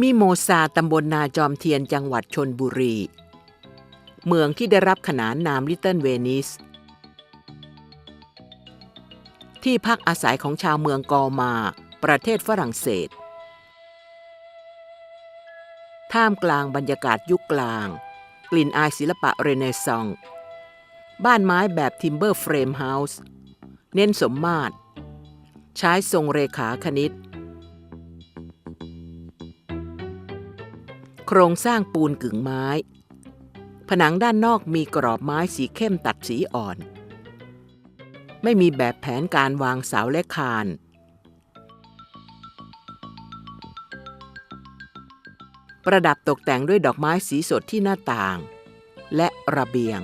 มิโมซาตำบลนาจอมเทียนจังหวัดชนบุรี เมืองที่ได้รับขนานนามลิตเติ้ลเวนิส ที่พักอาศัยของชาวเมืองกอมา ประเทศฝรั่งเศส ท่ามกลางบรรยากาศยุคกลาง กลิ่นอายศิลปะเรเนซองส์บ้านไม้แบบทิมเบอร์เฟรมเฮาส์ เน้นสมมาตร ใช้ทรงเรขาคณิต ครงสร้างปูนกึ่งไม้ ผนังด้านนอกมีกรอบไม้สีเข้มตัดสีอ่อน ไม่มีแบบแผนการวางเสาและคาน ประดับตกแต่งด้วยดอกไม้สีสดที่หน้าต่าง และระเบียง